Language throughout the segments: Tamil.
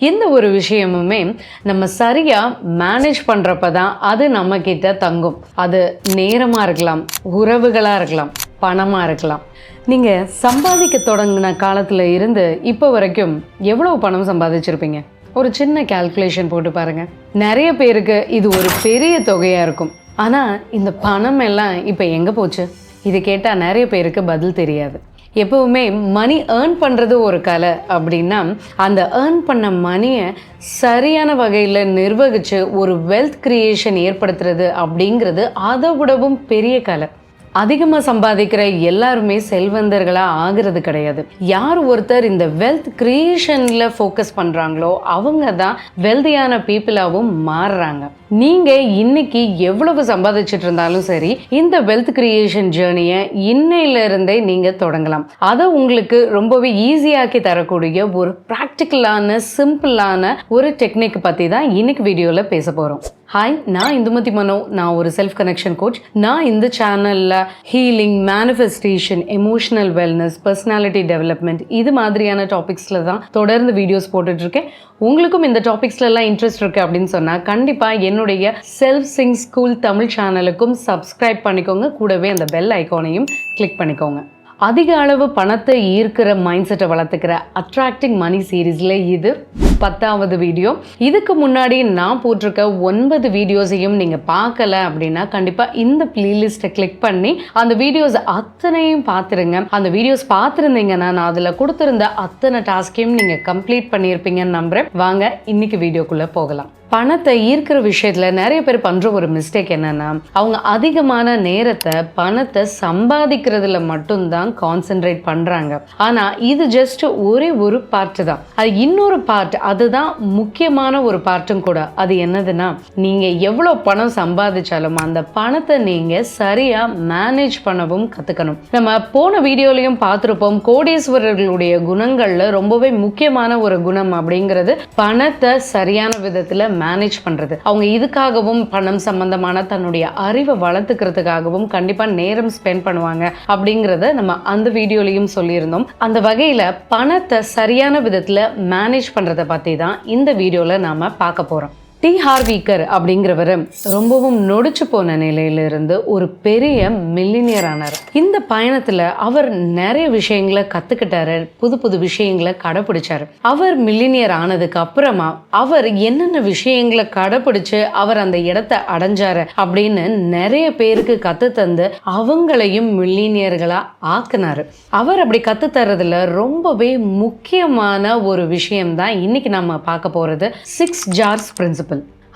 இந்த ஒரு விஷயமுமே நம்ம சரியாக மேனேஜ் பண்ணுறப்ப தான் அது நம்மக்கிட்ட தங்கும். அது நேரமாக இருக்கலாம் உறவுகளாக இருக்கலாம் பணமாக இருக்கலாம். நீங்கள் சம்பாதிக்க தொடங்கின காலத்தில் இருந்து இப்போ வரைக்கும் எவ்வளோ பணம் சம்பாதிச்சிருப்பீங்க? ஒரு சின்ன கால்குலேஷன் போட்டு பாருங்கள் நிறைய பேருக்கு இது ஒரு பெரிய தொகையாக இருக்கும். ஆனால் இந்த பணம் எல்லாம் இப்போ எங்கே போச்சு? இது கேட்டால் நிறைய பேருக்கு பதில் தெரியாது. எப்பவுமே மணி ஏர்ன் பண்ணுறது ஒரு கலை அப்படின்னா அந்த ஏர்ன் பண்ண மணியை சரியான வகையில் நிர்வகித்து ஒரு வெல்த் கிரியேஷன் ஏற்படுத்துறது அப்படிங்கிறது அதை விடவும் பெரிய கலை. அதிகமாக சம்பாதிக்கிற எல்லாருமே செல்வந்தர்களாக ஆகிறது கிடையாது. யார் ஒருத்தர் இந்த வெல்த் கிரியேஷனில் ஃபோக்கஸ் பண்ணுறாங்களோ அவங்க தான் வெல்தியான பீப்புளாகவும் மாறுறாங்க. நீங்கள் இன்னைக்கு எவ்வளவு சம்பாதிச்சிட்டு இருந்தாலும் சரி இந்த வெல்த் கிரியேஷன் ஜேர்னியை இன்னையிலிருந்தே நீங்கள் தொடங்கலாம். அதை உங்களுக்கு ரொம்பவே ஈஸியாக்கி தரக்கூடிய ஒரு ப்ராக்டிக்கலான சிம்பிளான ஒரு டெக்னிக் பற்றி தான் இன்னைக்கு வீடியோவில் பேச போகிறோம் ஹாய் நான் இந்துமதி மனோ. நான் ஒரு செல்ஃப் கனெக்ஷன் கோச் நான் இந்த சேனலில் healing manifestation emotional wellness personality development இது மாதிரியான டாபிக்ஸில் தான் தொடர்ந்து வீடியோஸ் போட்டுட்ருக்கேன். உங்களுக்கும் இந்த டாபிக்ஸ்லலாம் இன்ட்ரெஸ்ட் இருக்குது அப்படின்னு சொன்னால் கண்டிப்பாக என்னுடைய செல்ஃப் சிங் ஸ்கூல் தமிழ் சேனலுக்கும் சப்ஸ்கிரைப் பண்ணிக்கோங்க. கூடவே அந்த பெல் ஐக்கானையும் கிளிக் பண்ணிக்கோங்க. அதிக அளவு பணத்தை ஈர்க்கிற மைண்ட் செட்டை வளர்த்துக்கிற அட்ராக்டிங் மணி சீரீஸில் இது பத்தாவது வீடியோ இதுக்கு முன்னாடி நான் போட்டிருக்க ஒன்பது வீடியோஸையும் நீங்கள் பார்க்கல அப்படின்னா கண்டிப்பாக இந்த ப்ளேலிஸ்ட்டை கிளிக் பண்ணி அந்த வீடியோஸ் அத்தனையும் பார்த்துருங்க. அந்த வீடியோஸ் பார்த்துருந்தீங்கன்னா நான் அதில் கொடுத்துருந்த அத்தனை டாஸ்கையும் நீங்கள் கம்ப்ளீட் பண்ணியிருப்பீங்கன்னு நம்புகிறேன் வாங்க இன்னைக்கு வீடியோக்குள்ளே போகலாம். பணத்தை ஈர்க்கிற விஷயத்துல நிறைய பேர் பண்ற ஒரு மிஸ்டேக் என்னன்னா அவங்க அதிகமான நேரத்தை பணத்தை சம்பாதிக்கிறதுல மட்டும்தான் கான்சென்ட்ரேட் பண்றாங்க. ஆனா இது ஜஸ்ட் ஒரே ஒரு பார்ட் தான். அது இன்னொரு பார்ட் அதுதான் முக்கியமான ஒரு பார்ட்டும் கூட. அது என்னதுன்னா நீங்கள் எவ்வளவு பணம் சம்பாதிச்சாலும் அந்த பணத்தை நீங்க சரியா மேனேஜ் பண்ணவும் கத்துக்கணும். நம்ம போன வீடியோலையும் பார்த்துருப்போம் கோடீஸ்வரர்களுடைய குணங்கள்ல ரொம்பவே முக்கியமான ஒரு குணம் அப்படிங்கிறது பணத்தை சரியான விதத்துல மேனேஜ் பண்றது. அவங்க இதுக்காகவும் பணம் சம்பந்தமான தன்னுடைய அறிவை வளர்த்துக்கிறதுக்காகவும் கண்டிப்பா நேரம் ஸ்பெண்ட் பண்ணுவாங்க அப்படிங்கிறத நம்ம அந்த வீடியோலையும் சொல்லியிருந்தோம். அந்த வகையில் பணத்தை சரியான விதத்தில் மேனேஜ் பண்றதை பத்தி தான் இந்த வீடியோல நாம பார்க்க போறோம். டி ஹார்விகர் அப்படிங்கிறவர் ரொம்பவும் நொடிச்சு போன நிலையிலிருந்து ஒரு பெரிய மில்லினியர் ஆனார். இந்த பயணத்துல அவர் நிறைய விஷயங்களை கத்துக்கிட்டாரு புது புது விஷயங்களை கடைபிடிச்சாரு. அவர் மில்லினியர் ஆனதுக்கு அப்புறமா அவர் என்னென்ன விஷயங்களை கடைப்பிடிச்சு அவர் அந்த இடத்த அடைஞ்சாரு அப்படின்னு நிறைய பேருக்கு கத்து தந்து அவங்களையும் மில்லினியர்களா ஆக்குனார். அவர் அப்படி கத்து தர்றதுல ரொம்பவே முக்கியமான ஒரு விஷயம் தான் இன்னைக்கு நம்ம பார்க்க போறது சிக்ஸ் ஜார்ஸ் பிரின்சிபல்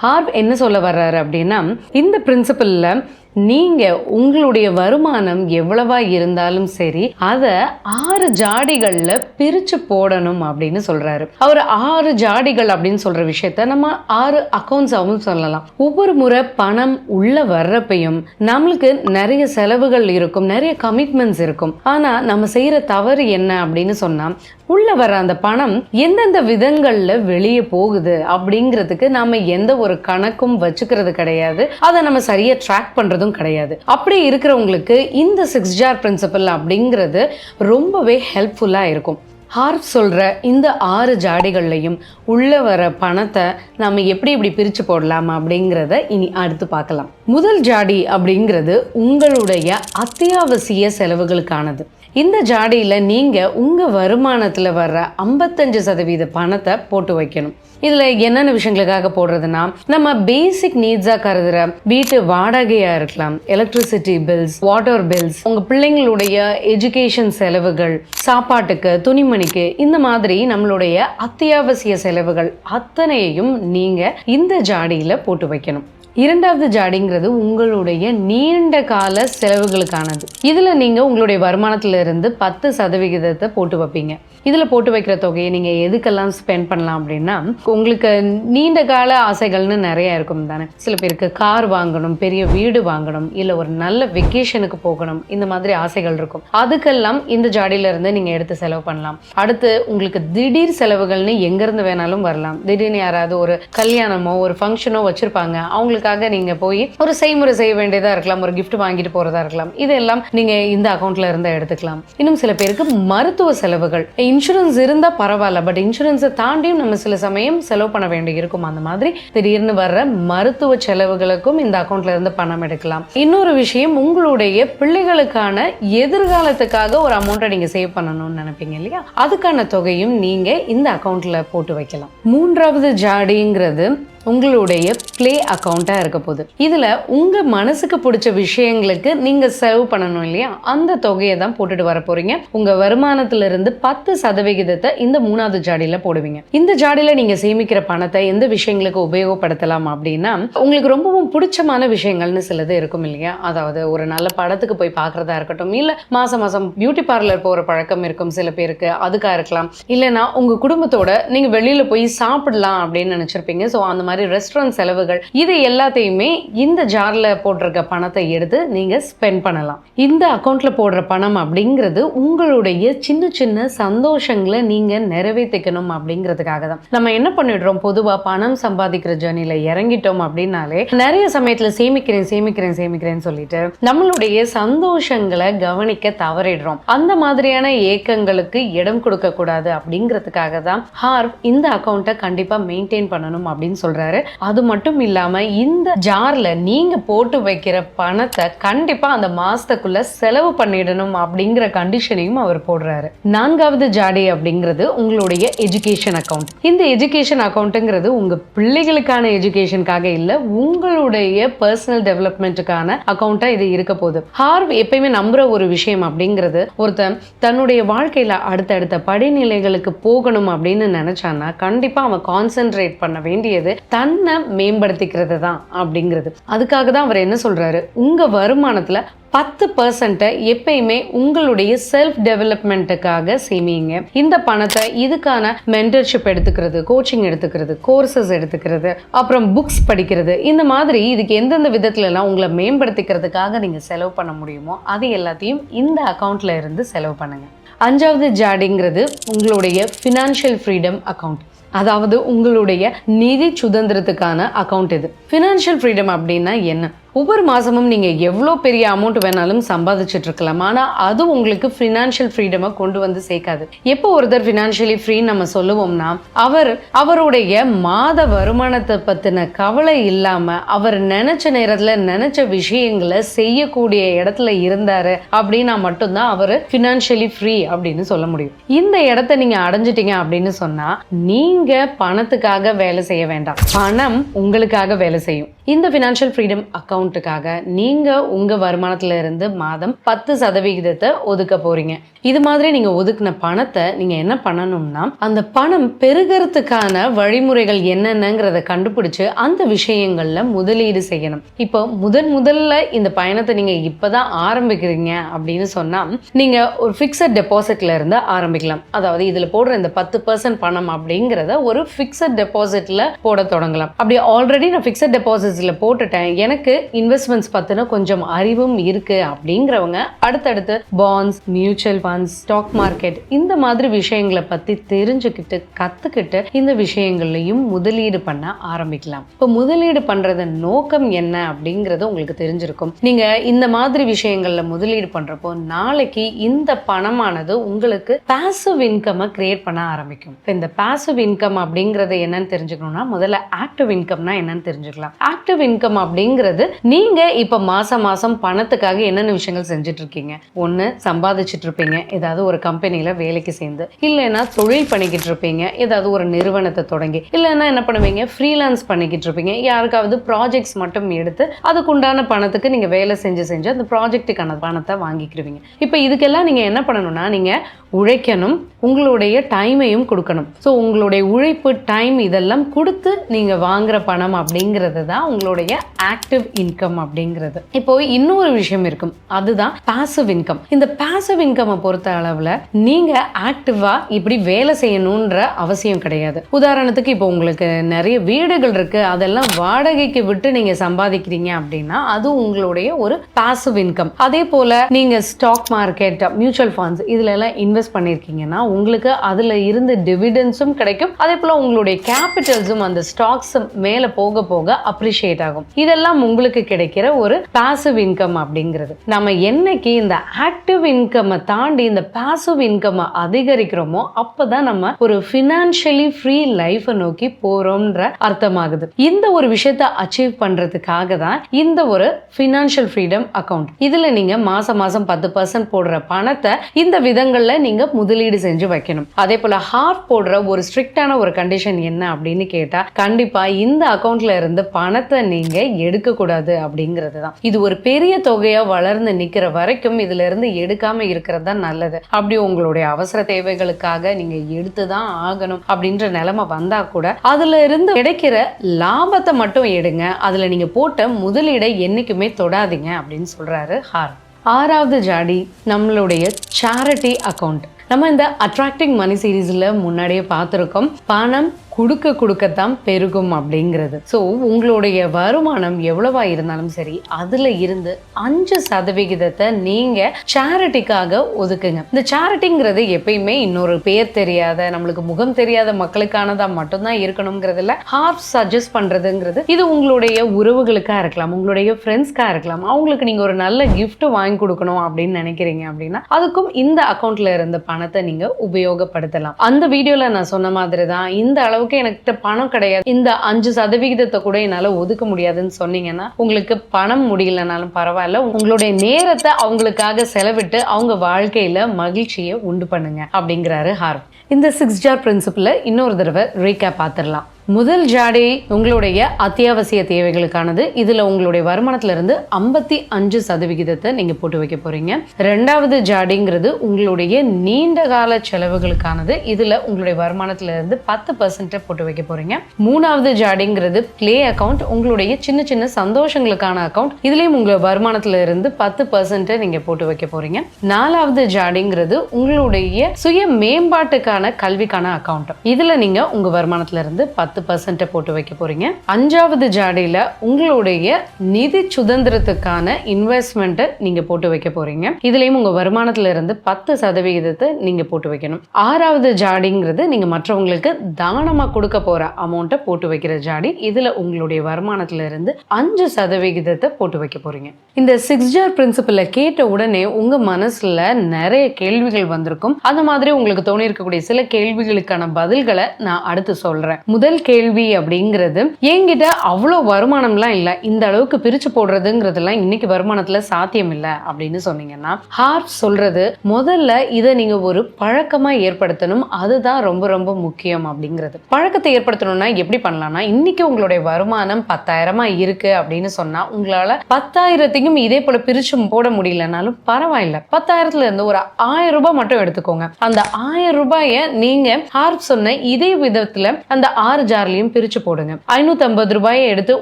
ஹார்ப் என்ன சொல்ல வர்றாரு அப்படின்னா இந்த பிரின்சிபல்ல நீங்க உங்களுடைய வருமானம் எவ்வளவா இருந்தாலும் சரி அதை ஆறு ஜாடிகள்ல பிரிச்சு போடணும் அப்படின்னு சொல்றாரு. அவர் ஆறு ஜாடிகள் அப்படின்னு சொல்ற விஷயத்த நம்ம ஆறு அக்கௌண்ட்ஸாகவும் சொல்லலாம். ஒவ்வொரு முறை பணம் உள்ள வர்றப்பையும் நம்மளுக்கு நிறைய செலவுகள் இருக்கும் நிறைய கமிட்மெண்ட்ஸ் இருக்கும். ஆனா நம்ம செய்யற தவறு என்ன அப்படின்னு சொன்னா உள்ள வர அந்த பணம் எந்தெந்த விதங்கள்ல வெளியே போகுது அப்படிங்கிறதுக்கு நாம எந்த ஒரு கணக்கும் வச்சுக்கிறது கிடையாது. அதை நம்ம சரியா ட்ராக் பண்றதும் கிடையாது. அப்படி இருக்கிறவங்களுக்கு இந்த சிக்ஸ் ஜார் பிரின்சிபல் அப்படிங்கிறது ரொம்பவே ஹெல்ப்ஃபுல்லா இருக்கும். ஹார்ப் சொல்கிற இந்த ஆறு ஜாடிகள்லையும் உள்ளே வர பணத்தை நம்ம எப்படி இப்படி பிரித்து போடலாம் அப்படிங்கிறத இனி அடுத்து பார்க்கலாம். முதல் ஜாடி அப்படிங்கிறது உங்களுடைய அத்தியாவசிய செலவுகளுக்கானது. இந்த ஜாடியில் நீங்கள் உங்கள் வருமானத்தில் வர்ற ஐம்பத்தஞ்சு சதவீத பணத்தை போட்டு வைக்கணும். இதில் என்னென்ன விஷயங்களுக்காக போடுறதுன்னா நம்ம பேசிக் நீட்ஸாக கருதுகிற வீட்டு வாடகையாக இருக்கலாம். எலக்ட்ரிசிட்டி பில்ஸ் வாட்டர் பில்ஸ் உங்கள் பிள்ளைங்களுடைய எஜுகேஷன் செலவுகள் சாப்பாட்டுக்கு துணிமணிக்கு இந்த மாதிரி நம்மளுடைய அத்தியாவசிய செலவுகள் அத்தனையையும் நீங்கள் இந்த ஜாடியில் போட்டு வைக்கணும். இரண்டாவது ஜாடிங்கிறது உங்களுடைய நீண்ட கால செலவுகளுக்கானது. இதில் நீங்கள் உங்களுடைய வருமானத்திலிருந்து பத்து சதவிகிதத்தை போட்டு வைப்பீங்க. இதில் போட்டு வைக்கிற தொகையை நீங்கள் எதுக்கெல்லாம் ஸ்பெண்ட் பண்ணலாம் அப்படின்னா உங்களுக்கு நீண்ட கால ஆசைகள்னு நிறைய இருக்கும் தானே. சில பேருக்கு கார் வாங்கணும் பெரிய வீடு வாங்கணும் இல்லை ஒரு நல்ல வெக்கேஷனுக்கு போகணும் இந்த மாதிரி ஆசைகள் இருக்கும். அதுக்கெல்லாம் இந்த ஜாடியில இருந்து நீங்கள் எடுத்து செலவு பண்ணலாம். அடுத்து உங்களுக்கு திடீர் செலவுகள்னு எங்கேருந்து வேணாலும் வரலாம். திடீர்னு யாராவது ஒரு கல்யாணமோ ஒரு ஃபங்க்ஷனோ வச்சுருப்பாங்க. அவங்களுக்காக நீங்கள் போய் ஒரு செய்முறை செய்ய வேண்டியதாக இருக்கலாம் ஒரு கிஃப்ட் வாங்கிட்டு போகிறதா இருக்கலாம். இதெல்லாம் நீங்கள் இந்த அக்கௌண்ட்டில் இருந்து எடுத்துக்கலாம். இன்னும் சில பேருக்கு மருத்துவ செலவுகள். இன்சூரன்ஸ் இருந்தால் பரவாயில்ல பட் இன்சூரன்ஸை தாண்டியும் நம்ம சில சமயம் செலவு பண்ண வேண்டி இருக்கும். அந்த மாதிரி திடீர்னு வர்ற மருத்துவ செலவுகளுக்கும் இந்த அக்கௌண்ட்ல இருந்து பணம் எடுக்கலாம். இன்னொரு விஷயம் உங்களுடைய பிள்ளைகளுக்கான எதிர்காலத்துக்காக ஒரு அமௌண்ட்டை நீங்க சேவ் பண்ணணும்னு நினைப்பீங்க இல்லையா? அதுக்கான தொகையும் நீங்க இந்த அக்கௌண்ட்ல போட்டு வைக்கலாம். மூன்றாவது ஜாடிங்கிறது உங்களுடைய ப்ளே அக்கௌண்ட்டாக இருக்க போகுது. இதில் உங்கள் மனசுக்கு பிடிச்ச விஷயங்களுக்கு நீங்கள் செலவு பண்ணணும் இல்லையா? அந்த தொகையை தான் போட்டுட்டு வர போகிறீங்க உங்கள் வருமானத்திலிருந்து பத்து சதவிகிதத்தை இந்த மூணாவது ஜாடியில் போடுவீங்க. இந்த ஜாடியில் நீங்கள் சேமிக்கிற பணத்தை எந்த விஷயங்களுக்கு உபயோகப்படுத்தலாம் அப்படின்னா உங்களுக்கு ரொம்பவும் பிடிச்சமான விஷயங்கள்னு சிலது இருக்கும் இல்லையா? அதாவது ஒரு நல்ல படத்துக்கு போய் பார்க்குறதா இருக்கட்டும் இல்லை மாதம் மாதம் பியூட்டி பார்லர் போகிற பழக்கம் இருக்கும் சில பேருக்கு அதுக்காக இருக்கலாம். இல்லைன்னா உங்கள் குடும்பத்தோட நீங்கள் வெளியில் போய் சாப்பிடலாம் அப்படின்னு நினச்சிருப்பீங்க. ஸோ அந்த மாதிரி ரெஸ்டாரண்ட் செலவுகள் இது எல்லாத்தையுமே இந்த ஜாரில் போட்டிருக்க பணத்தை எடுத்து நீங்கள் ஸ்பெண்ட் பண்ணலாம். இந்த அக்கௌண்ட்டில் போடுற பணம் அப்படிங்கிறது உங்களுடைய சின்ன சின்ன சந்தோஷங்களை நீங்கள் நிறைவேற்றிக்கணும் அப்படிங்கிறதுக்காக தான். நம்ம என்ன பண்ணிடுறோம்? பொதுவாக பணம் சம்பாதிக்கிற ஜேர்னியில் இறங்கிட்டோம் அப்படின்னாலே நிறைய சமயத்தில் சேமிக்கிறேன் சேமிக்கிறேன் சேமிக்கிறேன்னு சொல்லிட்டு நம்மளுடைய சந்தோஷங்களை கவனிக்க தவறிடுறோம். அந்த மாதிரியான ஏக்கங்களுக்கு இடம் கொடுக்க கூடாது அப்படிங்கிறதுக்காக தான் ஹார்வ் இந்த அக்கௌண்ட்டை கண்டிப்பாக மெயின்டைன் பண்ணணும் அப்படின்னு சொல்றாரு அது மட்டும் இல்லாம இந்த ஜார்ல நீங்க போட்டு வைக்கிற பணத்தை கண்டிப்பா அந்த மாசத்துக்குள்ள செலவு பண்ணிடணும் அப்படிங்கிற கண்டிஷனையும் அவர் போடுறாரு. நான்காவது ஜாடி அப்படிங்கிறது உங்களுடைய எஜுகேஷன் அக்கௌண்ட் இந்த எஜுகேஷன் அக்கௌண்ட்டுங்கிறது உங்க பிள்ளைகளுக்கான எஜுகேஷனுக்காக இல்ல உங்களுடைய பர்சனல் டெவலப்மெண்ட்டுக்கான அக்கௌண்ட்டா இது இருக்க போகுது. ஹார்வ் எப்பயுமே நம்புற ஒரு விஷயம் அப்படிங்கிறது ஒருத்தன் தன்னுடைய வாழ்க்கையில அடுத்தடுத்த படிநிலைகளுக்கு போகணும் அப்படின்னு நினைச்சான்னா கண்டிப்பா அவன் கான்சென்ட்ரேட் பண்ண வேண்டியது தன்னை மேம்படுத்திக்கிறது தான் அப்படிங்கிறது. அதுக்காக தான் அவர் என்ன சொல்கிறாரு உங்கள் வருமானத்தில் பத்து பர்சன்ட்டை எப்பயுமே உங்களுடைய செல்ஃப் டெவலப்மெண்ட்டுக்காக சேமிங்க இந்த பணத்தை இதுக்கான மென்டர்ஷிப் எடுத்துக்கிறது கோச்சிங் எடுத்துக்கிறது கோர்சஸ் எடுத்துக்கிறது அப்புறம் புக்ஸ் படிக்கிறது இந்த மாதிரி இதுக்கு எந்தெந்த விதத்துலலாம் உங்களை மேம்படுத்திக்கிறதுக்காக நீங்கள் செலவு பண்ண முடியுமோ அது எல்லாத்தையும் இந்த அக்கௌண்ட்டில் இருந்து செலவு பண்ணுங்கள் அஞ்சாவது ஜாடிங்கிறது உங்களுடைய ஃபினான்ஷியல் ஃப்ரீடம் அக்கௌண்ட் அதாவது உங்களுடைய நிதி சுதந்திரத்துக்கான அக்கௌண்ட் இது. ஃபினான்ஷியல் ஃப்ரீடம் அப்படின்னா என்ன? ஒவ்வொரு மாதமும் நீங்கள் எவ்வளோ பெரிய அமௌண்ட் வேணாலும் சம்பாதிச்சுட்டு இருக்கலாம். ஆனால் அது உங்களுக்கு ஃபினான்ஷியல் ஃப்ரீடமை கொண்டு வந்து சேர்க்காது. எப்போ ஒருத்தர் ஃபினான்ஷியலி ஃப்ரீன்னு நம்ம சொல்லுவோம்னா அவர் அவருடைய மாத வருமானத்தை பற்றின கவலை இல்லாமல் அவர் நினச்ச நேரத்தில் நினச்ச விஷயங்களை செய்யக்கூடிய இடத்துல இருந்தார் அப்படின்னா மட்டும்தான் அவர் ஃபினான்ஷியலி ஃப்ரீ அப்படின்னு சொல்ல முடியும். இந்த இடத்த நீங்கள் அடைஞ்சிட்டீங்க அப்படின்னு சொன்னால் நீங்கள் பணத்துக்காக வேலை செய்ய வேண்டாம். பணம் உங்களுக்காக வேலை செய்யும். இந்த ஃபினான்ஷியல் ஃப்ரீடம் அக்கௌண்ட் அக்கௌண்ட்டுக்காக நீங்கள் உங்கள் வருமானத்துல இருந்து மாதம் பத்து சதவிகிதத்தை ஒதுக்க போறீங்க. இது மாதிரி நீங்கள் ஒதுக்கின பணத்தை நீங்கள் என்ன பண்ணணும்னா அந்த பணம் பெருகிறதுக்கான வழிமுறைகள் என்னென்னங்கிறத கண்டுபிடிச்சு அந்த விஷயங்களில் முதலீடு செய்யணும். இப்போ முதன் முதல்ல இந்த பயணத்தை நீங்கள் இப்போதான் ஆரம்பிக்கிறீங்க அப்படின்னு சொன்னால் நீங்கள் ஒரு ஃபிக்ஸட் டெபாசிட்ல இருந்து ஆரம்பிக்கலாம். அதாவது இதில் போடுற இந்த பத்து பர்சன்ட் பணம் அப்படிங்கிறத ஒரு ஃபிக்ஸட் டெபாசிட்ல போட தொடங்கலாம். அப்படி ஆல்ரெடி நான் ஃபிக்ஸட் டெபாசிட்ஸில் போட்டுட்டேன். எனக்கு இன்வெஸ்ட்மெண்ட்ஸ் பற்றின கொஞ்சம் அறிவும் இருக்கு அப்படிங்கிறவங்க அடுத்தடுத்து bonds mutual funds stock market இந்த மாதிரி விஷயங்களை பற்றி தெரிஞ்சுக்கிட்டு கற்றுக்கிட்டு இந்த விஷயங்கள்லையும் முதலீடு பண்ண ஆரம்பிக்கலாம். இப்போ முதலீடு பண்ணுறது நோக்கம் என்ன அப்படிங்கிறது உங்களுக்கு தெரிஞ்சிருக்கும். நீங்கள் இந்த மாதிரி விஷயங்களில் முதலீடு பண்ணுறப்போ நாளைக்கு இந்த பணமானது உங்களுக்கு பாசிவ் இன்கம்மை கிரியேட் பண்ண ஆரம்பிக்கும். இப்போ இந்த பாசிவ் இன்கம் அப்படிங்கிறது என்னன்னு தெரிஞ்சுக்கணும்னா முதல்ல ஆக்டிவ் இன்கம்னா என்னன்னு தெரிஞ்சுக்கலாம். ஆக்டிவ் இன்கம் அப்படிங்கிறது நீங்க இப்ப மாசம் மாசம் பணத்துக்காக என்னென்ன விஷயங்கள் செஞ்சுட்டு இருக்கீங்க ஒண்ணு சம்பாதிச்சுட்டு இருப்பீங்க ஏதாவது ஒரு கம்பெனியில் வேலைக்கு சேர்ந்து. இல்லைன்னா தொழில் பண்ணிக்கிட்டு இருப்பீங்க ஏதாவது ஒரு நிறுவனத்தை தொடங்கி. இல்லைன்னா என்ன பண்ணுவீங்க? ஃப்ரீலான்ஸ் பண்ணிக்கிட்டு இருப்பீங்க யாருக்காவது ப்ராஜெக்ட்ஸ் மட்டும் எடுத்து அதுக்குண்டான பணத்துக்கு நீங்க வேலை செஞ்சு செஞ்சு அந்த ப்ராஜெக்ட்டுக்கான பணத்தை வாங்கிக்கிடுவீங்க இப்போ இதுக்கெல்லாம் நீங்க என்ன பண்ணணும்னா நீங்க உழைக்கணும் உங்களுடைய டைமையும் கொடுக்கணும். ஸோ உங்களுடைய உழைப்பு டைம் இதெல்லாம் கொடுத்து நீங்க வாங்குற பணம் அப்படிங்கிறது தான் உங்களுடைய ஆக்டிவ் இன்கம் அப்படிங்கிறது. இப்போ இன்னொரு விஷயம் இருக்கும். அதுதான் பாசிவ் இன்கம் இந்த பாசிவ் இன்கம் பொறுத்த அளவில் நீங்க ஆக்டிவா இப்படி வேலை செய்யணுன்ற அவசியம் கிடையாது. உதாரணத்துக்கு இப்போ உங்களுக்கு நிறைய வீடுகள் இருக்கு. அதெல்லாம் வாடகைக்கு விட்டு நீங்க சம்பாதிக்கிறீங்க அப்படின்னா அது உங்களுடைய ஒரு பாசிவ் இன்கம் அதே போல நீங்க ஸ்டாக் மார்க்கெட் மியூச்சுவல் ஃபண்ட்ஸ் இதுல எல்லாம் இன்வெஸ்ட் பண்ணிருக்கீங்கன்னா உங்களுக்கு அதுல இருந்து டிவிடென்ஸும் கிடைக்கும். அதே போல உங்களுடைய கேபிட்டல்ஸும் அந்த ஸ்டாக்ஸ் மேல போக போக அப்ரிஷியேட் ஆகும். இதெல்லாம் உங்களுக்கு நமக்கு கிடைக்கிற ஒரு பாசிவ் இன்கம் அப்படிங்கிறது. நம்ம என்னைக்கு இந்த ஆக்டிவ் இன்கம்மை தாண்டி இந்த பாசிவ் இன்கம்மை அதிகரிக்கிறோமோ அப்பதான் நம்ம ஒரு ஃபினான்ஷியலி ஃப்ரீ லைஃப்பை நோக்கி போறோம்ன்ற அர்த்தமாகுது. இந்த ஒரு விஷயத்தை அச்சீவ் பண்றதுக்காக தான் இந்த ஒரு ஃபினான்ஷியல் ஃப்ரீடம் அக்கவுண்ட் இதுல நீங்க மாசம் மாசம் பத்து பர்சன்ட் போடுற பணத்தை இந்த விதங்கள்ல நீங்க முதலீடு செஞ்சு வைக்கணும். அதே போல ஹார்ட் போடுற ஒரு ஸ்ட்ரிக்டான ஒரு கண்டிஷன் என்ன அப்படின்னு கேட்டா கண்டிப்பா இந்த அக்கவுண்ட்ல இருந்து பணத்தை நீங்க எடுக்க கூடாது அப்படிங்கிறது தான் இது ஒரு பெரிய தொகையா வளர்ந்து நிக்கிற வரைக்கும் இதுல இருந்து எடுக்காம இருக்கிறது தான் நல்லது. அப்படி உங்களுடைய அவசர தேவைகளுக்காக நீங்க எடுத்து தான் ஆகணும் அப்படின்ற நிலைமை வந்தா கூட அதுல இருந்து கிடைக்கிற லாபத்தை மட்டும் எடுங்க. அதுல நீங்க போட்ட முதலீடை என்னைக்குமே தொடாதீங்க அப்படின்னு சொல்றாரு ஹார் ஆறாவது ஜாடி நம்மளுடைய சேரிட்டி அக்கௌண்ட் நம்ம இந்த அட்ராக்டிங் மணி சீரீஸில் முன்னாடியே பார்த்துருக்கோம். பணம் கொடுக்க கொடுக்கத்தான் பெருகும் அப்படிங்கிறது. ஸோ உங்களுடைய வருமானம் எவ்வளவா இருந்தாலும் சரி அதில் இருந்து அஞ்சு சதவிகிதத்தை நீங்கள் சேரிட்டிக்காக ஒதுக்குங்க. இந்த சேரிட்டிங்கிறது எப்பயுமே இன்னொரு பேர் தெரியாத நம்மளுக்கு முகம் தெரியாத மக்களுக்கானதாக மட்டும்தான் இருக்கணுங்கிறதுல ஹார்ப் சஜஸ்ட் பண்ணுறதுங்கிறது இது உங்களுடைய உறவுகளுக்காக இருக்கலாம் உங்களுடைய ஃப்ரெண்ட்ஸ்க்காக இருக்கலாம். அவங்களுக்கு நீங்கள் ஒரு நல்ல கிஃப்ட் வாங்கி கொடுக்கணும் அப்படின்னு நினைக்கிறீங்க அப்படின்னா அதுக்கும் இந்த அக்கௌண்ட்ல இருந்த பணத்தை நீங்கள் உபயோகப்படுத்தலாம். அந்த வீடியோவில் நான் சொன்ன மாதிரி தான் இந்த அளவுக்கு எனக்கிட்ட பணம் கிடையாது. இந்த அஞ்சு சதவிகிதத்தை கூட என்னால் ஒதுக்க முடியாதுன்னு சொன்னீங்கன்னா உங்களுக்கு பணம் முடியலனாலும் பரவாயில்ல. உங்களுடைய நேரத்தை அவங்களுக்காக செலவிட்டு அவங்க வாழ்க்கையில மகிழ்ச்சியை உண்டு பண்ணுங்க அப்படிங்கிறாரு ஹார்வ் இந்த சிக்ஸ் ஜார் பிரின்சிபிள இன்னொரு தடவை ரீகேப் பார்த்துடலாம். முதல் ஜாடி உங்களுடைய அத்தியாவசிய தேவைகளுக்கானது. இதுல உங்களுடைய வருமானத்திலிருந்து ஐம்பத்தி அஞ்சு சதவிகிதத்தை நீங்க போட்டு வைக்க போறீங்க. ரெண்டாவது ஜாடிங்கிறது உங்களுடைய நீண்ட கால செலவுகளுக்கானது. இதுல உங்களுடைய வருமானத்திலிருந்து பத்து பர்சன்ட்டை போட்டு வைக்க போறீங்க. மூணாவது ஜாடிங்கிறது ப்ளே அக்கவுண்ட் உங்களுடைய சின்ன சின்ன சந்தோஷங்களுக்கான அக்கவுண்ட் இதுலயும் உங்கள் வருமானத்திலிருந்து பத்து பர்சன்ட்டை நீங்க போட்டு வைக்க போறீங்க. நாலாவது ஜாடிங்கிறது உங்களுடைய சுய மேம்பாட்டுக்கான கல்விக்கான அக்கவுண்ட் இதுல நீங்க உங்க வருமானத்திலிருந்து பத்து பத்து பர்சன்ட்டை போட்டு வைக்க போறீங்க. அஞ்சாவது ஜாடியில் உங்களுடைய நிதி சுதந்திரத்துக்கான இன்வெஸ்ட்மெண்ட்டை நீங்க போட்டு வைக்க போறீங்க. இதுலேயும் உங்க வருமானத்துல இருந்து பத்து சதவிகிதத்தை நீங்க போட்டு வைக்கணும். ஆறாவது ஜாடிங்கிறது நீங்க மற்றவங்களுக்கு தானமாக கொடுக்க போற அமௌண்ட்டை போட்டு வைக்கிற ஜாடி. இதில் உங்களுடைய வருமானத்துல இருந்து அஞ்சு சதவிகிதத்தை போட்டு வைக்க போறீங்க. இந்த சிக்ஸ் ஜார் பிரின்சிபலை கேட்ட உடனே உங்க மனசுல நிறைய கேள்விகள் வந்திருக்கும். அந்த மாதிரி உங்களுக்கு தோணி இருக்கக்கூடிய சில கேள்விகளுக்கான பதில்களை நான் அடுத்து சொல்கிறேன் முதல் கேள்வி அப்படிங்கிறது என்கிட்ட அவ்வளோ வருமானம்லாம் இல்லை. இந்த அளவுக்கு பிரிச்சு போடுறதுங்கிறதுலாம் இன்னைக்கு வருமானத்துல சாத்தியம் இல்லை அப்படின்னு சொன்னீங்கன்னா ஹார்ப் சொல்றது முதல்ல இதை நீங்க ஒரு பழக்கமா ஏற்படுத்தணும். அதுதான் ரொம்ப ரொம்ப முக்கியம் அப்படிங்கிறது. பழக்கத்தை ஏற்படுத்தணும்னா எப்படி பண்ணலாம்னா இன்னைக்கு உங்களுடைய வருமானம் பத்தாயிரமா இருக்கு அப்படின்னு சொன்னா உங்களால பத்தாயிரத்தையும் இதே போல பிரிச்சு போட முடியலனாலும் பரவாயில்ல. பத்தாயிரத்துல இருந்து ஒரு ஆயிரம் ரூபாய் மட்டும் எடுத்துக்கோங்க. அந்த ஆயிரம் ரூபாய நீங்க ஹார்ப் சொன்ன இதே விதத்துல அந்த ஆறு ஜார்லையும் பிரிச்சு போடுங்க. ஐநூத்தி ஐம்பது ரூபாயை எடுத்து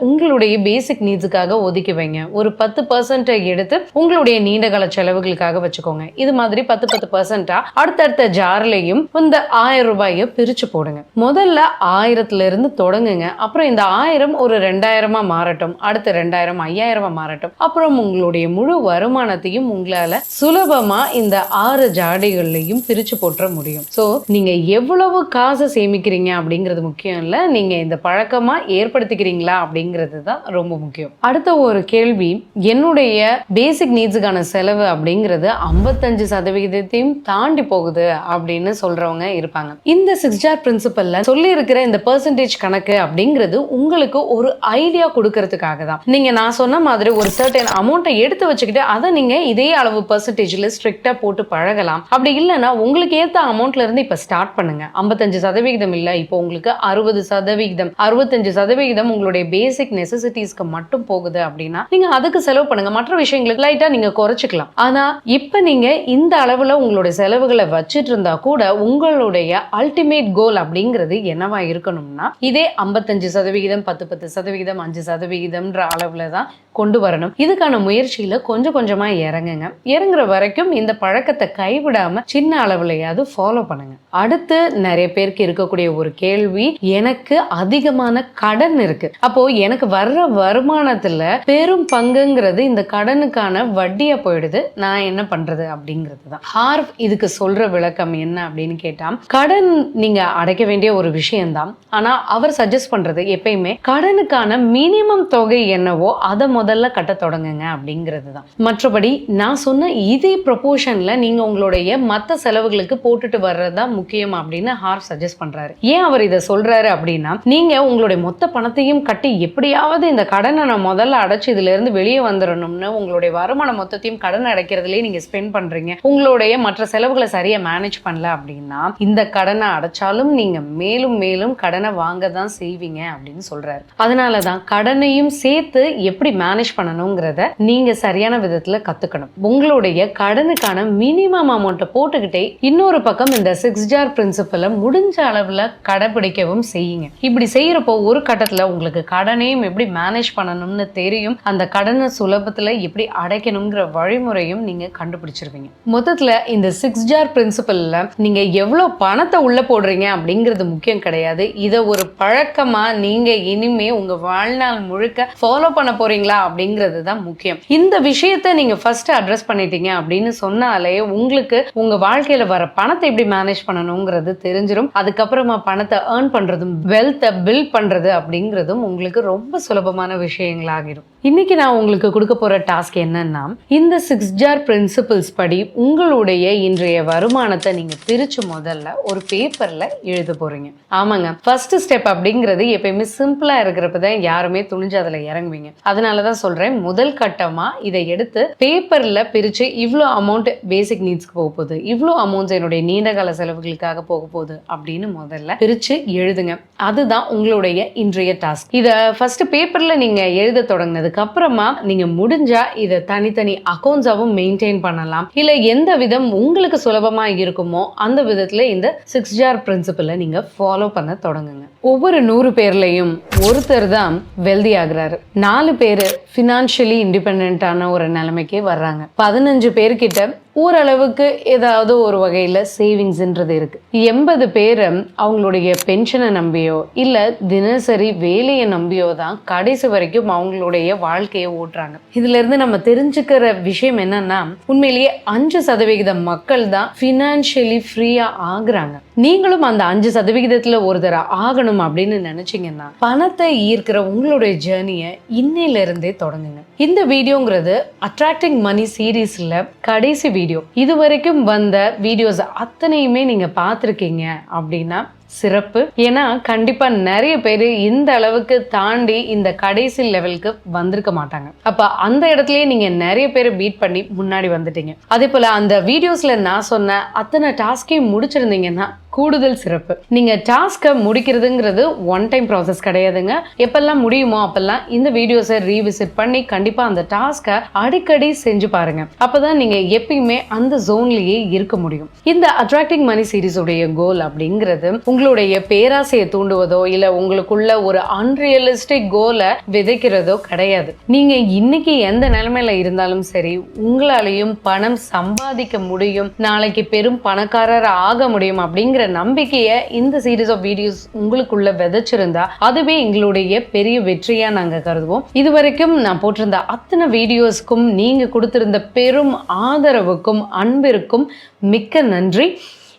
உங்களுடைய பேசிக் நீட்ஸுக்காக ஒதுக்கி வைங்க. ஒரு பத்து பர்சன்ட்டை எடுத்து உங்களுடைய நீண்டகால செலவுகளுக்காக வச்சுக்கோங்க. இது மாதிரி பத்து பத்து பர்சன்டா அடுத்தடுத்த ஜார்லையும் இந்த ஆயிரம் ரூபாயை பிரிச்சு போடுங்க. முதல்ல ஆயிரத்துல இருந்து தொடங்குங்க. அப்புறம் இந்த ஆயிரம் ஒரு ரெண்டாயிரமா மாறட்டும். அடுத்து ரெண்டாயிரம் ஐயாயிரமா மாறட்டும். அப்புறம் உங்களுடைய முழு வருமானத்தையும் உங்களால சுலபமா இந்த ஆறு ஜாடிகள்லையும் பிரிச்சு போட்டுற முடியும். சோ நீங்க எவ்வளவு காசை சேமிக்கிறீங்க அப்படிங்கிறது முக்கியம் இல்ல. நீங்க இந்த பழக்கமா ஏற்படுத்திக்கிறீங்களா அப்படிங்கிறது தான் ரொம்ப முக்கியம். அடுத்த ஒரு கேள்வி என்னுடைய பேசிக் நீட்ஸுக்கான செலவு அப்படிங்கிறது ஐம்பத்தஞ்சு சதவிகிதத்தையும் தாண்டி போகுது அப்படின்னு சொல்றவங்க இருப்பாங்க. இந்த சிக்ஸ் ஜார் பிரின்சிபல்ல சொல்லி இருக்கிற இந்த பெர்சன்டேஜ் கணக்கு அப்படிங்கிறது உங்களுக்கு ஒரு ஐடியா கொடுக்கறதுக்காக தான். நீங்க நான் சொன்ன மாதிரி ஒரு சர்டன் அமௌண்ட்டை எடுத்து வச்சுக்கிட்டு அதை நீங்க இதே அளவு பெர்சன்டேஜ்ல ஸ்ட்ரிக்டா போட்டு பழகலாம். அப்படி இல்லைன்னா உங்களுக்கு ஏத்த அமௌண்ட்ல இருந்து இப்ப ஸ்டார்ட் பண்ணுங்க. ஐம்பத்தஞ்சு சதவிகிதம் இல்ல இப்போ உங்களுக்கு அறுபது சதவிகிதம் அறுபத்தஞ்சு சதவிகிதம் உங்களுடைய பேசிக் நெசசிட்டிஸ்க்கு மட்டும் போகுது அப்படின்னா நீங்க அதுக்கு செலவு பண்ணுங்க. மற்ற விஷயங்களுக்கு லைட்டா நீங்க குறைச்சிக்கலாம். ஆனா இப்ப நீங்க இந்த அளவுல உங்களுடைய செலவுகளை வச்சுட்டு இருந்தா கூட உங்களுடைய அல்டிமேட் கோல் அப்படிங்கிறது என்னவா இருக்கணும்னா இதே ஐம்பத்தஞ்சு சதவிகிதம் பத்து பத்து சதவிகிதம் அஞ்சு சதவிகிதம்ன்ற அளவுல தான் கொண்டு வரணும். இதுக்கான முயற்சியில கொஞ்சம் கொஞ்சமா இறங்குங்க. இறங்குற வரைக்கும் இந்த பழக்கத்தை கைவிடாம சின்ன அளவுலயாவது ஃபாலோ பண்ணுங்க. அடுத்து நிறைய பேருக்கு இருக்கக்கூடிய ஒரு கேள்வி எனக்கு எனக்கு அதிகமான கடன் இருக்கு. அப்போ எனக்கு வர்ற வருமானத்துல பெரும் பங்குங்கிறது இந்த கடனுக்கான வட்டியா போயிடுது. நான் என்ன பண்றது அப்படிங்கிறது தான் ஹார்வ் இதுக்கு சொல்ற விளக்கம் என்ன அப்படின்னு கேட்டா கடன் நீங்க அடைக்க வேண்டிய ஒரு விஷயம்தான். ஆனா அவர் சஜஸ்ட் பண்றது எப்பயுமே கடனுக்கான மினிமம் தொகை என்னவோ அதை முதல்ல கட்ட தொடங்குங்க அப்படிங்கிறது தான் மற்றபடி நான் சொன்ன இதே ப்ரொபோஷன்ல நீங்க உங்களுடைய மற்ற செலவுகளுக்கு போட்டுட்டு வர்றது தான் முக்கியம் அப்படின்னு ஹார்வ் சஜஸ்ட் பண்றாரு. ஏன் அவர் இதை சொல்றாரு அப்படின்னு அப்படின்னா நீங்க உங்களுடைய மொத்த பணத்தையும் கட்டி எப்படியாவது இந்த கடனை நான் முதல்ல அடைச்சு இதுல இருந்து வெளியே வந்துடணும்னு உங்களுடைய வருமான மொத்தத்தையும் கடன் அடைக்கிறதுலயே நீங்க ஸ்பெண்ட் பண்றீங்க. உங்களுடைய மற்ற செலவுகளை சரியா மேனேஜ் பண்ணல அப்படின்னா இந்த கடனை அடைச்சாலும் நீங்க மேலும் மேலும் கடனை வாங்க தான் செய்வீங்க அப்படின்னு சொல்றாரு. அதனால தான் கடனையும் சேர்த்து எப்படி மேனேஜ் பண்ணணுங்கிறத நீங்க சரியான விதத்துல கத்துக்கணும். உங்களுடைய கடனுக்கான மினிமம் அமௌண்ட்டை போட்டுக்கிட்டே இன்னொரு பக்கம் இந்த சிக்ஸ் ஜார் பிரின்சிபலை முடிஞ்ச அளவுல கடைபிடிக்கவும் செய்யுங்க. இப்படி செய்யறப்போ ஒரு கட்டத்துல உங்களுக்கு கடனையும் எப்படி மேனேஜ் பண்ணணும்னு தெரியும். அந்த கடனை சுலபத்துல எப்படி அடைக்கணுங்கிற வழிமுறையும் நீங்க கண்டுபிடிச்சிருவீங்க. மொத்தத்துல இந்த சிக்ஸ் ஜார் பிரின்சிபல்ல நீங்க எவ்வளவு பணத்தை உள்ள போடுறீங்க அப்படிங்கிறது முக்கியம் கிடையாது. இதை ஒரு பழக்கமா நீங்க இனிமே உங்க வாழ்நாள் முழுக்க ஃபாலோ பண்ண போறீங்களா அப்படிங்கிறது தான் முக்கியம். இந்த விஷயத்தை நீங்க ஃபர்ஸ்ட் அட்ரஸ் பண்ணிட்டீங்க அப்படின்னு சொன்னாலே உங்களுக்கு உங்க வாழ்க்கையில வர பணத்தை எப்படி மேனேஜ் பண்ணணுங்கிறது தெரிஞ்சிடும் அதுக்கப்புறமா பணத்தை ஏர்ன் பண்றதும் வெல்த்தை பில்ட் பண்ணுறது அப்படிங்கிறதும் உங்களுக்கு ரொம்ப சுலபமான விஷயங்களாகிடும் இன்னைக்கு நான் உங்களுக்கு கொடுக்க போகிற டாஸ்க் என்னன்னா இந்த சிக்ஸ் ஜார் பிரின்சிபிள்ஸ் படி உங்களுடைய இன்றைய வருமானத்தை நீங்கள் பிரித்து முதல்ல ஒரு பேப்பரில் எழுத போகிறீங்க ஆமாங்க. ஃபர்ஸ்ட் ஸ்டெப் அப்படிங்கிறது எப்பயுமே சிம்பிளாக இருக்கிறப்ப தான் யாருமே துணிஞ்சு அதில் இறங்குவீங்க. அதனால தான் சொல்கிறேன் முதல் கட்டமாக இதை எடுத்து பேப்பரில் பிரித்து இவ்வளோ அமௌண்ட் பேசிக் நீட்ஸ்க்கு போக போகுது இவ்வளோ அமௌண்ட்ஸ் என்னுடைய நீண்டகால செலவுகளுக்காக போக போகுது அப்படின்னு முதல்ல பிரித்து எழுதுங்க. அதுதான் உங்களுடைய இன்றைய டாஸ்க் இதை ஃபர்ஸ்ட் பேப்பர்ல நீங்க எழுத தொடங்கினதுக்கு அப்புறமா நீங்க முடிஞ்சா இதை தனித்தனி அக்கௌண்ட்ஸாவும் மெயின்டைன் பண்ணலாம். இல்ல எந்த விதம் உங்களுக்கு சுலபமா இருக்குமோ அந்த விதத்துல இந்த சிக்ஸ் ஜார் பிரின்சிபலை நீங்க ஃபாலோ பண்ண தொடங்குங்க. ஒவ்வொரு நூறு பேர்லையும் ஒருத்தர் தான் வெல்தி ஆகுறாரு. நாலு பேர் ஃபினான்ஷியலி இண்டிபெண்ட்டான ஒரு நிலைமைக்கு வர்றாங்க. பதினஞ்சு பேர்கிட்ட ஓரளவுக்கு ஏதாவது ஒரு வகையில் சேவிங்ஸ்ன்றது இருக்குது எண்பது பேர் அவங்களுடைய பென்ஷனை நம்பியோ இல்லை தினசரி வேலையை நம்பியோ தான் கடைசி வரைக்கும் அவங்களுடைய வாழ்க்கையை ஓட்டுறாங்க. இதுலேருந்து நம்ம தெரிஞ்சுக்கிற விஷயம் என்னன்னா உண்மையிலேயே அஞ்சு சதவிகித மக்கள் தான் ஃபினான்ஷியலி ஃப்ரீயாக ஆகுறாங்க. நீங்களும் அந்த அஞ்சு சதவிகிதத்தில் ஒருத்தர் ஆகணும் அப்படின்னு நினச்சிங்கன்னா பணத்தை ஈர்க்கிற உங்களுடைய ஜேர்னியை இன்னையிலிருந்தே தொடங்குங்க. இந்த வீடியோங்கிறது அட்ராக்டிங் மணி சீரீஸில் கடைசி வீடியோ. இது வரைக்கும் வந்த வீடியோஸ் அத்தனையுமே நீங்க பார்த்துருக்கீங்க அப்படின்னா சிறப்பு. ஏன்னா கண்டிப்பா நிறைய பேர் இந்த அளவுக்கு தாண்டி இந்த கடைசி லெவலுக்கு வந்திருக்க மாட்டாங்க. அப்ப அந்த இடத்துலயே நீங்க நிறைய பேரை பீட் பண்ணி முன்னாடி வந்துட்டீங்க. அதே போல அந்த வீடியோஸ்ல நான் சொன்ன அத்தனை டாஸ்கையும் முடிச்சிருந்தீங்கன்னா கூடுதல் சிறப்பு. நீங்க டாஸ்க்கை முடிக்கிறதுங்கிறது ஒன் டைம் ப்ராசஸ் கிடையாதுங்க. எப்பெல்லாம் முடியுமோ அப்பெல்லாம் இந்த வீடியோஸை ரீவிசிட் பண்ணி கண்டிப்பா அந்த டாஸ்க்கை அடிக்கடி செஞ்சு பாருங்க. அப்பதான் நீங்க எப்பயுமே அந்த ஜோன்லயே இருக்க முடியும். இந்த அட்ராக்டிங் மணி சீரிஸுடைய கோல் அப்படிங்கிறது உங்களுடைய பேராசையை தூண்டுவதோ இல்ல உங்களுக்குள்ள ஒரு அன்ரியலிஸ்டிக் கோலை விதைக்கிறதோ கிடையாது. நீங்க இன்னைக்கு எந்த நிலைமையில இருந்தாலும் சரி உங்களாலையும் பணம் சம்பாதிக்க முடியும் நாளைக்கு பெரும் பணக்காரர் ஆக முடியும் அப்படிங்கிற நம்பிக்கையை இந்த சீரீஸ் ஆஃப் வீடியோஸ் உங்களுக்குள்ள விதைச்சிருந்தா அதுவே எங்களுடைய பெரிய வெற்றியா நாங்க கருதுவோம். இது வரைக்கும் நான் போட்டிருந்த அத்தனை வீடியோஸ்க்கும் நீங்க கொடுத்திருந்த பெரும் ஆதரவுக்கும் அன்பிற்கும் மிக்க நன்றி.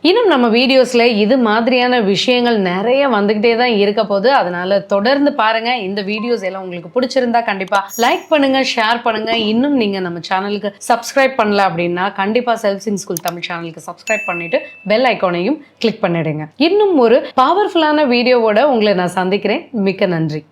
இன்னும் நம்ம வீடியோஸில் இது மாதிரியான விஷயங்கள் நிறைய வந்துக்கிட்டே தான் இருக்க போகுது. அதனால தொடர்ந்து பாருங்கள் இந்த வீடியோஸ் எல்லாம் உங்களுக்கு பிடிச்சிருந்தா கண்டிப்பாக லைக் பண்ணுங்கள் ஷேர் பண்ணுங்கள் இன்னும் நீங்கள் நம்ம சேனலுக்கு சப்ஸ்கிரைப் பண்ணல அப்படின்னா கண்டிப்பாக செல்ஃப் சிங் ஸ்கூல் தமிழ் சேனலுக்கு சப்ஸ்கிரைப் பண்ணிவிட்டு பெல் ஐக்கானையும் கிளிக் பண்ணிடுங்க. இன்னும் ஒரு பவர்ஃபுல்லான வீடியோவோட உங்களை நான் சந்திக்கிறேன். மிக்க நன்றி.